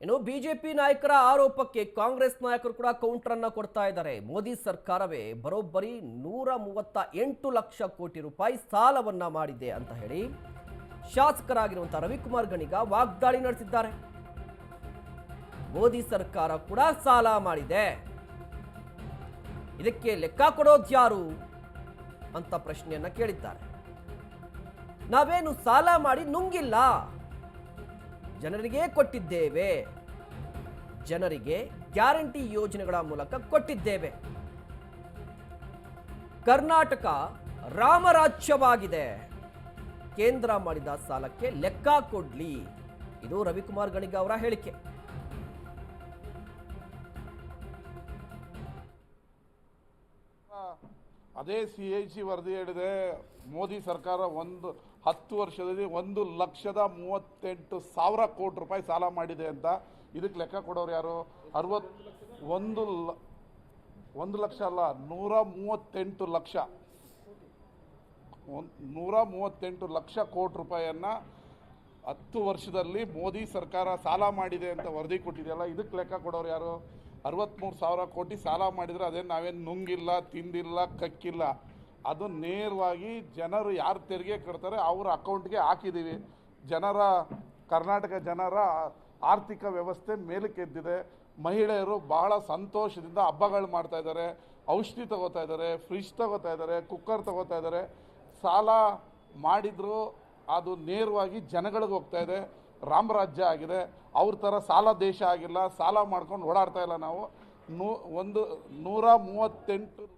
ಇನ್ನು ಬಿಜೆಪಿ ನಾಯಕರ ಆರೋಪಕ್ಕೆ ಕಾಂಗ್ರೆಸ್ ನಾಯಕರು ಕೂಡ ಕೌಂಟರ್ ಕೊಡ್ತಾ ಇದ್ದಾರೆ. ಮೋದಿ ಸರ್ಕಾರವೇ ಬರೋಬ್ಬರಿ ನೂರ ಮೂವತ್ತ ಎಂಟು ಲಕ್ಷ ಕೋಟಿ ರೂಪಾಯಿ ಸಾಲವನ್ನ ಮಾಡಿದೆ ಅಂತ ಹೇಳಿ ಶಾಸಕರಾಗಿರುವಂತಹ ರವಿಕುಮಾರ್ ಗಣಿಗ ವಾಗ್ದಾಳಿ ನಡೆಸಿದ್ದಾರೆ. ಮೋದಿ ಸರ್ಕಾರ ಕೂಡ ಸಾಲ ಮಾಡಿದೆ. ಇದಕ್ಕೆ ಲೆಕ್ಕ ಕೊಡೋದು ಯಾರು ಅಂತ ಪ್ರಶ್ನೆಯನ್ನ ಕೇಳಿದ್ದಾರೆ. ನಾವೇನು ಸಾಲ ಮಾಡಿ ನುಂಗಿಲ್ಲ. ಜನರಿಗೆ ಕೊಟ್ಟಿದ್ದೇವೆ. ಜನರಿಗೆ ಗ್ಯಾರಂಟಿ ಯೋಜನೆಗಳ ಮೂಲಕ ಕೊಟ್ಟಿದ್ದೇವೆ. ಕರ್ನಾಟಕ ರಾಮರಾಜ್ಯವಾಗಿದೆ. ಕೇಂದ್ರ ಮಾಡಿದ ಸಾಲಕ್ಕೆ ಲೆಕ್ಕ ಕೊಡ್ಲಿ. ಇದು ರವಿಕುಮಾರ್ ಗಣಿಗ ಅವರ ಹೇಳಿಕೆ. ಅದೇ ಸಿ ಐ ಸಿ ವರದಿ ಹೇಳಿದೆ, ಮೋದಿ ಸರ್ಕಾರ ಒಂದು, ಹತ್ತು ವರ್ಷದಲ್ಲಿ ಒಂದು ಲಕ್ಷದ ಮೂವತ್ತೆಂಟು ಸಾವಿರ ಕೋಟಿ ರೂಪಾಯಿ ಸಾಲ ಮಾಡಿದೆ ಅಂತ. ಇದಕ್ಕೆ ಲೆಕ್ಕ ಕೊಡೋರು ಯಾರು? ಅರವತ್, ಒಂದು ಲ- ಒಂದು ಲಕ್ಷ ಅಲ್ಲ, ನೂರ ಮೂವತ್ತೆಂಟು ಲಕ್ಷ. ಒಂದ್- ನೂರ ಮೂವತ್ತೆಂಟು ಲಕ್ಷ ಕೋಟಿ ರೂಪಾಯಿಯನ್ನು ಹತ್ತು ವರ್ಷದಲ್ಲಿ ಮೋದಿ ಸರ್ಕಾರ ಸಾಲ ಮಾಡಿದೆ ಅಂತ ವರದಿ ಕೊಟ್ಟಿದೆಯಲ್ಲ, ಇದಕ್ಕೆ ಲೆಕ್ಕ ಕೊಡೋರು ಯಾರು? ಅರವತ್ತ್ಮೂರು ಸಾವಿರ ಕೋಟಿ ಸಾಲ ಮಾಡಿದರೆ ಅದೇನು ನಾವೇನು ನುಂಗಿಲ್ಲ, ತಿಂದಿಲ್ಲ, ಕಕ್ಕಿಲ್ಲ. ಅದು ನೇರವಾಗಿ ಜನರು ಯಾರು ತೆರಿಗೆ ಕಟ್ತಾರೆ ಅವ್ರ ಅಕೌಂಟ್ಗೆ ಹಾಕಿದ್ದೀವಿ ಜನರ, ಕರ್ನಾಟಕ ಜನರ ಆರ್ಥಿಕ ವ್ಯವಸ್ಥೆ ಮೇಲಕ್ಕೆದ್ದಿದೆ ಮಹಿಳೆಯರು ಬಹಳ ಸಂತೋಷದಿಂದ ಹಬ್ಬಗಳು ಮಾಡ್ತಾ ಇದ್ದಾರೆ. ಔಷಧಿ ತಗೋತಾ ಇದ್ದಾರೆ, ಫ್ರಿಜ್ ತಗೋತಾ ಇದ್ದಾರೆ, ಕುಕ್ಕರ್ ತಗೋತಾ ಇದ್ದಾರೆ. ಸಾಲ ಮಾಡಿದರೂ ಅದು ನೇರವಾಗಿ ಜನಗಳಿಗೆ ಹೋಗ್ತಾ ಇದೆ. ರಾಮರಾಜ್ಯ ಆಗಿದೆ. ಅವ್ರ ಥರ ಸಾಲ ದೇಶ ಆಗಿಲ್ಲ. ಸಾಲ ಮಾಡ್ಕೊಂಡು ಓಡಾಡ್ತಾ ಇಲ್ಲ ನಾವು. ನೂ ಒಂದು ನೂರ ಮೂವತ್ತೆಂಟು